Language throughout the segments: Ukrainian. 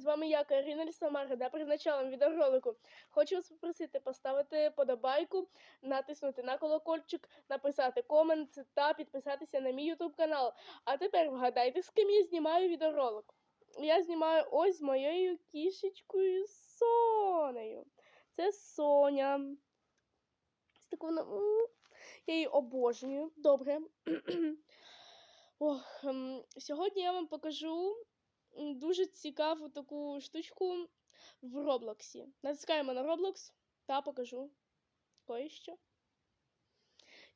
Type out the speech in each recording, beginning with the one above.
з вами я, Каріна Лісомара, да, перед началом відеоролику. Хочу вас попросити поставити подобайку, натиснути на колокольчик, написати комент та підписатися на мій YouTube канал. А тепер вгадайте, з ким я знімаю відеоролик. Я знімаю ось з моєю кішечкою Сонею. Це Соня. Ось так вона. Я її обожнюю. Добре. Ох, ем, сьогодні я вам покажу дуже цікаву таку штучку в Роблоксі. Натискаємо на Roblox та покажу кое-що.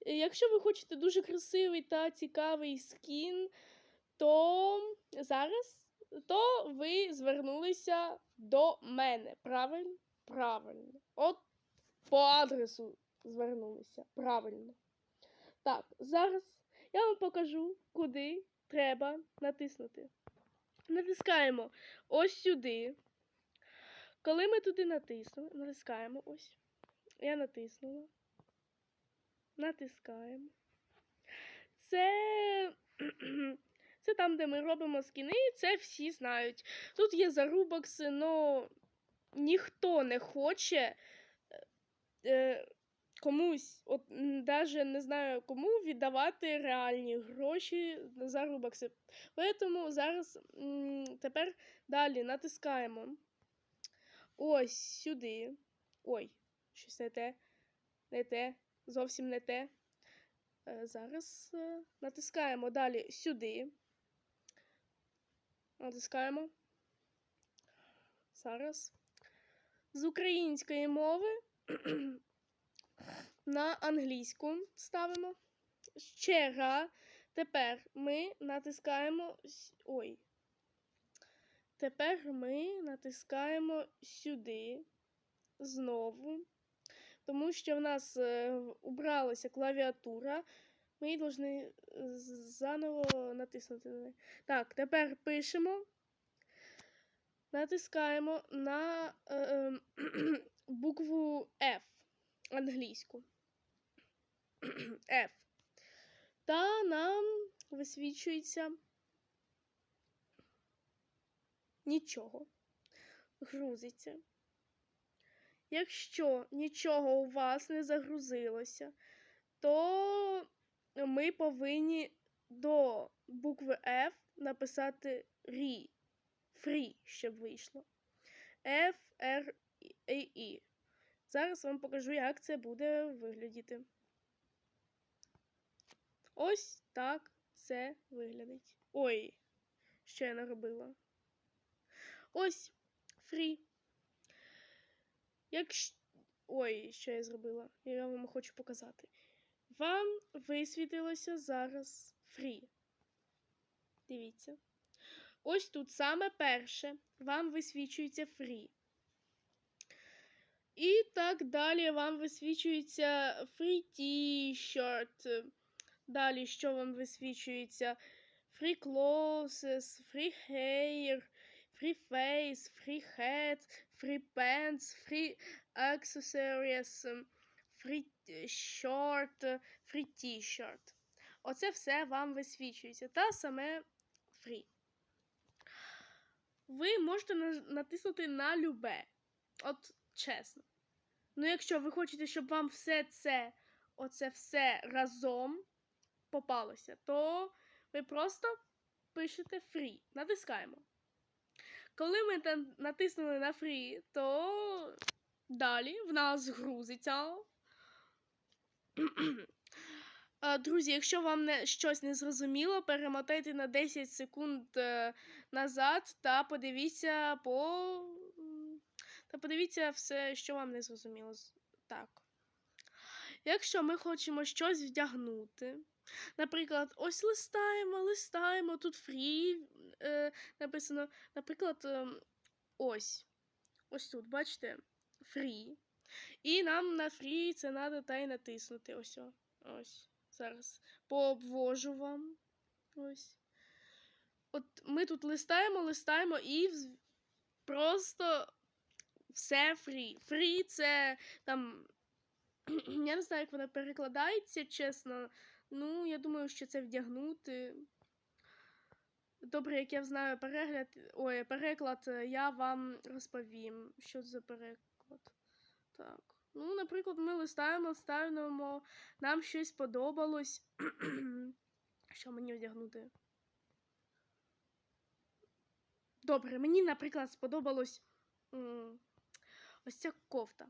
Е, Якщо ви хочете дуже красивий та цікавий скін, то зараз то ви звернулися до мене. Правильно? Правильно. От по адресу звернулися. Правильно. Так, зараз я вам покажу, куди треба натиснути. Натискаємо ось сюди. Коли ми туди натиснули, натискаємо ось. Я натиснула. Натискаємо. Це. Це там, де ми робимо скіни, це всі знають. Тут є зарубокси, але ніхто не хоче е, е, комусь, от навіть не знаю кому, віддавати реальні гроші на зарубокси. Тому зараз тепер далі натискаємо ось сюди. Ой, щось не те, не те, зовсім не те. Е, Зараз е, натискаємо далі сюди. Натискаємо. Зараз. З української мови на англійську ставимо. Ще раз. Тепер ми натискаємо. Ой. Тепер ми натискаємо сюди знову. Тому що в нас е, убралася клавіатура. Ми повинні заново натиснути. Так, тепер пишемо. Натискаємо на е, ем, букву F англійську. F. Та нам висвічується нічого. Грузиться. Якщо нічого у вас не загрузилося, то ми повинні до букви F написати RE. Free, щоб вийшло. F, R, E, E. Зараз вам покажу, як це буде виглядіти. Ось так це виглядить. Ой, що я наробила. Ось free. Якщо. Ой, що я зробила? Я вам хочу показати. Вам висвітилося зараз free. Дивіться. Ось тут саме перше вам висвічується free. І так далі вам висвічується free t-shirt. Далі, що вам висвічується? Free clothes, free hair, free face, free hat, free pants, free accessories, free shirt, free t-shirt. Оце все вам висвічується. Та саме free. Ви можете натиснути на любе. От чесно. Ну, якщо ви хочете, щоб вам все це, оце все разом попалося, то ви просто пишете free. Натискаємо. Коли ми там натиснули на free, то далі в нас грузиться. Друзі, якщо вам не, щось не зрозуміло, перемотайте на 10 секунд е, назад та подивіться по. Та подивіться все, що вам не зрозуміло. Так. Якщо ми хочемо щось вдягнути, наприклад, ось листаємо, листаємо, тут free е, написано, наприклад, ем, ось. Ось тут, бачите, free. І нам на free це треба та й натиснути. Ось. Ось. Зараз пообвожу вам. Ось. От ми тут листаємо, листаємо і просто все фрі. Фрі це там. Я не знаю, як вона перекладається, чесно. Ну, я думаю, що це вдягнути. добре, як я знаю перегляд, ой, переклад, е, я вам розповім, що це за переклад. Так. Ну, наприклад, ми листаємо, ставимо, нам щось подобалось. Що мені одягнути? Добре, мені, наприклад, сподобалось ось ця кофта.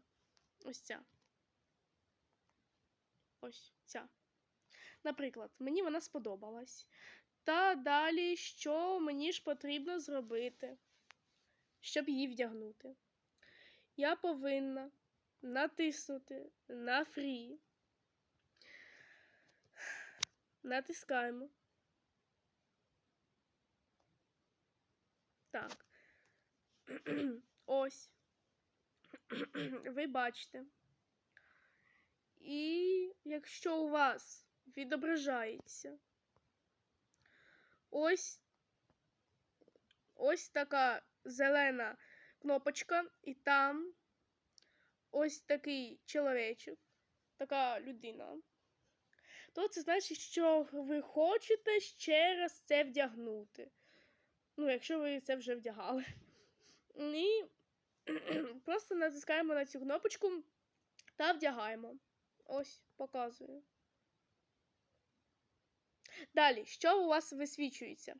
Ось ця. Ось ця. Наприклад, мені вона сподобалась. Та далі, що мені ж потрібно зробити, щоб її вдягнути? Я повинна натиснути на Free. Натискаємо. Так. Ось. Ви бачите. І якщо у вас відображається ось ось така зелена кнопочка, і там ось такий чоловічок, така людина, то це значить, що ви хочете ще раз це вдягнути. Ну, якщо ви це вже вдягали. І просто натискаємо на цю кнопочку та вдягаємо. Ось, показую. Далі, що у вас висвічується?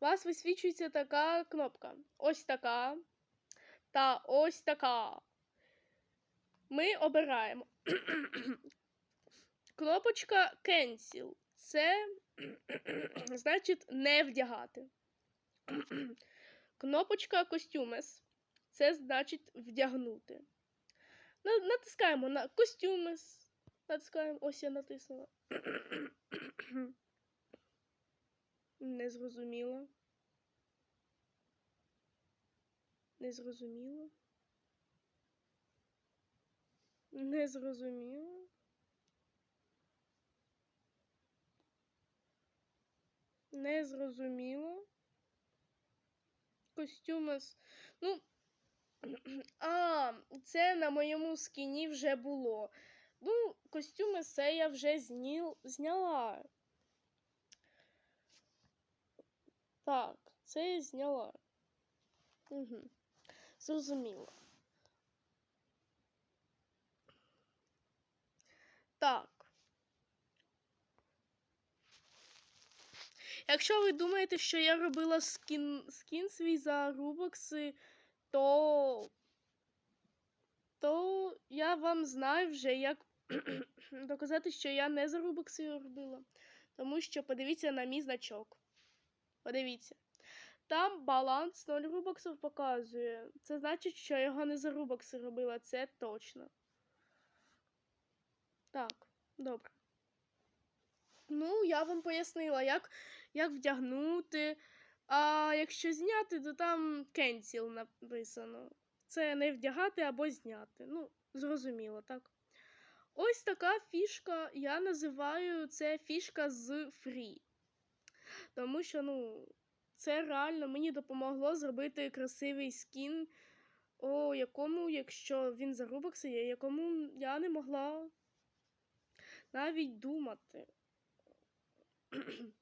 У вас висвічується така кнопка. Ось така. Та ось така. Ми обираємо. Кнопочка Cancel. Це значить не вдягати. Кнопочка Costumes. Це значить вдягнути. Натискаємо на Costumes. Натискаємо. Ось я натиснула. Не зрозуміло. Не зрозуміло. Не зрозуміло. Не зрозуміло. Костюми. Ну. А, це на моєму скіні вже було. Ну, костюми це я вже зніл... зняла. Так, це я зняла. Угу. Зрозуміло. Так. Якщо ви думаєте, що я робила скін, скін свій за рубокси, то. то я вам знаю вже, як доказати, що я не за рубокси його робила. Тому що подивіться на мій значок. Подивіться. Там баланс 0 рубоксів показує. Це значить, що його не за рубокси робила, це точно. Так, добре. Ну, я вам пояснила, як, як вдягнути. А якщо зняти, то там cancel написано. Це не вдягати або зняти. Ну, зрозуміло, так? Ось така фішка. Я називаю це фішка з free. Тому що, ну, це реально мені допомогло зробити красивий скін, о якому, якщо він за є, якому я не могла навіть думати.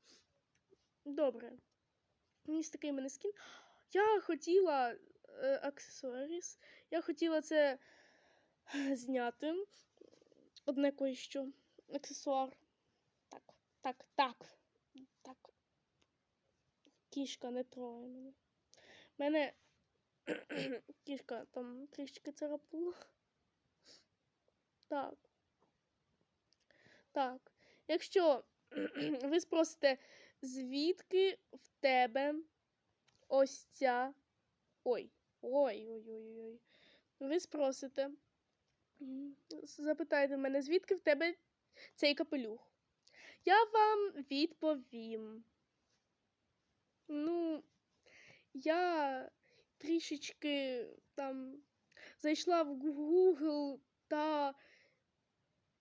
Добре. Ось такий мене скін. Я хотіла е, аксесуаріс. Я хотіла це е, зняти. Одне кое-що. Аксесуар. Так, так, так. Так. Кішка не трогай мене. Мене кішка там трішки царапнула. Так. Так. Якщо ви спросите, звідки в тебе ось ця. Ой, ой, ой, ой, ой. Ви спросите, м, запитаєте мене, звідки в тебе цей капелюх? Я вам відповім. Ну, я трішечки там зайшла в Google та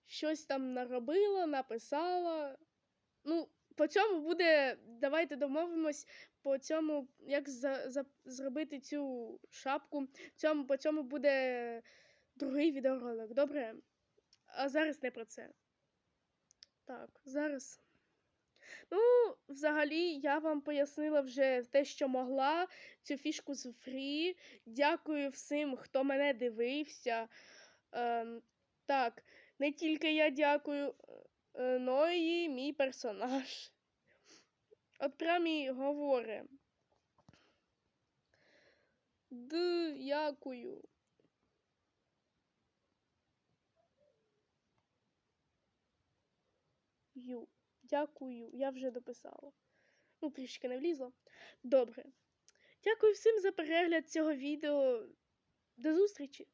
щось там наробила, написала. Ну, по цьому буде. Давайте домовимось по цьому, як за, за, зробити цю шапку. Цьому, по цьому буде другий відеоролик. Добре? А зараз не про це. Так, зараз. Ну, взагалі, я вам пояснила вже те, що могла, цю фішку з фрі. Дякую всім, хто мене дивився. Ем, так, не тільки я дякую, е, но і мій персонаж. От прям і говорить. Дякую. Ю. Дякую, я вже дописала. Ну, трішки не влізло. Добре. Дякую всім за перегляд цього відео. До зустрічі!